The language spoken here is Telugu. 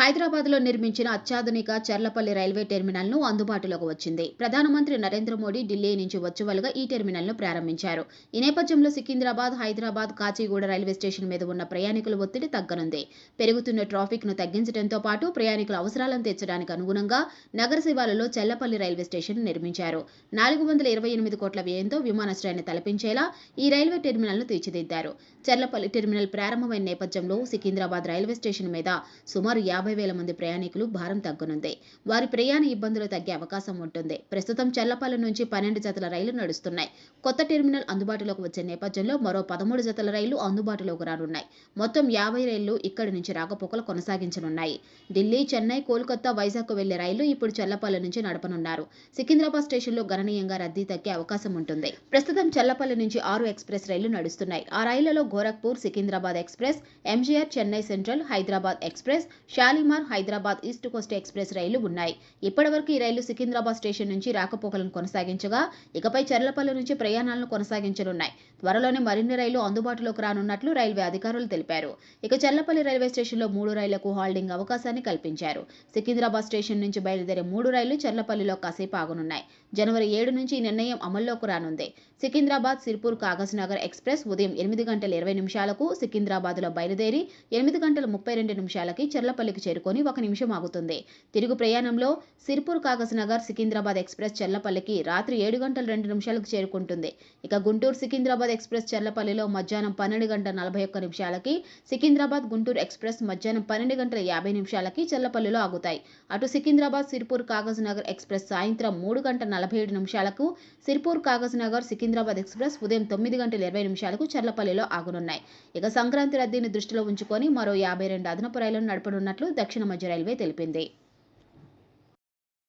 హైదరాబాద్లో నిర్మించిన అత్యాధునిక చర్లపల్లి రైల్వే టెర్మినల్ను అందుబాటులోకి వచ్చింది. ప్రధానమంత్రి నరేంద్ర మోడీ ఢిల్లీ నుంచి వర్చువల్గా ఈ టెర్మినల్ను ప్రారంభించారు. ఈ నేపథ్యంలో సికింద్రాబాద్ హైదరాబాద్ కాచిగూడ రైల్వే స్టేషన్ మీద ఉన్న ప్రయాణికుల ఒత్తిడి తగ్గనుంది. పెరుగుతున్న ట్రాఫిక్ను తగ్గించడంతో పాటు ప్రయాణికుల అవసరాలను తీర్చడానికి అనుగుణంగా నగర శివారులో చెల్లపల్లి రైల్వే స్టేషన్ నిర్మించారు. నాలుగు వందల ఇరవై ఎనిమిది కోట్ల వ్యయంతో విమానాశ్రయాన్ని తలపించేలా ఈ రైల్వే టెర్మినల్ను తీర్చిదిద్దారు. చర్లపల్లి టెర్మినల్ ప్రారంభమైన నేపథ్యంలో సికింద్రాబాద్ రైల్వే స్టేషన్ మీద సుమారు యాభై వేల మంది ప్రయాణికులు భారం తగ్గనుంది. వారి ప్రయాణ ఇబ్బందులు తగ్గే అవకాశం ఉంటుంది. ప్రస్తుతం చెల్లపల్లి నుంచి పన్నెండు జతల రైళ్ళు నడుస్తున్నాయి. కొత్త టెర్మినల్ అందుబాటులోకి వచ్చే నేపథ్యంలో మరో పదమూడు జతల రైళ్ళు అందుబాటులోకి రానున్నాయి. మొత్తం యాభై రైళ్ళు ఇక్కడి నుంచి రాకపోకలు కొనసాగించనున్నాయి. ఢిల్లీ చెన్నై కోల్కతా వైజాగ్ వెళ్ళే రైళ్ళు ఇప్పుడు చల్లపల్లి నుంచి నడపనున్నారు. సికింద్రాబాద్ స్టేషన్లో గణనీయంగా రద్దీ తగ్గే అవకాశం ఉంటుంది. ప్రస్తుతం చెల్లపల్లి నుంచి ఆరు ఎక్స్ప్రెస్ రైళ్ళు నడుస్తున్నాయి. ఆ రైళ్ళలో Gorakhpur Secunderabad Express MGR Chennai Central Hyderabad Express Shalimar Hyderabad East Coast Express రైళ్ళు ఉన్నాయి. ఇప్పటివరకు ఈ రైలు సికింద్రాబాద్ స్టేషన్ నుంచి రాకపోకలను కొనసాగించగా ఇకపై చర్లపల్లి నుంచి ప్రయాణాలను కొనసాగించనున్నాయి. త్వరలోనే మరిన్ని రైళ్ళు అందుబాటులోకి రానున్నట్లు రైల్వే అధికారులు తెలిపారు. ఇక చర్లపల్లి రైల్వే స్టేషన్లో మూడు రైళ్ళకు హాల్డింగ్ అవకాశాన్ని కల్పించారు. సికింద్రాబాద్ స్టేషన్ నుంచి బయలుదేరే మూడు రైళ్ళు చర్లపల్లిలో కాసేపు ఆగనున్నాయి. జనవరి ఏడు నుంచి ఈ నిర్ణయం అమల్లోకి రానుంది. సికింద్రాబాద్ సిర్పూర్ కాగజ్ నగర్ ఎక్స్ప్రెస్ ఉదయం ఎనిమిది గంటల ఇరవై నిమిషాలకు సికింద్రాబాద్లో బయలుదేరి ఎనిమిది గంటల ముప్పై రెండు నిమిషాలకి చర్లపల్లికి చేరుకొని ఒక నిమిషం ఆగుతుంది. తిరుగు ప్రయాణంలో సిర్పూర్ కాగజ్ నగర్ సికింద్రాబాద్ ఎక్స్ప్రెస్ చెల్లపల్లికి రాత్రి ఏడు గంటల రెండు నిమిషాలకు చేరుకుంటుంది. ఇక గుంటూరు సికింద్రాబాద్ ఎక్స్ప్రెస్ చెల్లపల్లిలో మధ్యాహ్నం పన్నెండు గంటల నలభై ఒక్క నిమిషాలకి సికింద్రాబాద్ గుంటూరు ఎక్స్ప్రెస్ మధ్యాహ్నం పన్నెండు గంటల యాభై నిమిషాలకి చెల్లపల్లిలో ఆగుతాయి. అటు సికింద్రాబాద్ సిర్పూర్ కాగజ్ నగర్ ఎక్స్ప్రెస్ సాయంత్రం మూడు గంటల నలభై ఏడు నిమిషాలకు సిర్పూర్ కాగజ్ నగర్ సికింద్రాబాద్ ఎక్స్ప్రెస్ ఉదయం తొమ్మిది గంటల ఇరవై నిమిషాలకు చర్లపల్లిలో ఆగనున్నాయి. ఇక సంక్రాంతి రద్దీని దృష్టిలో ఉంచుకొని మరో యాభై రెండు అదనపు రైళ్ళను నడపనున్నట్లు దక్షిణ మధ్య రైల్వే తెలిపింది.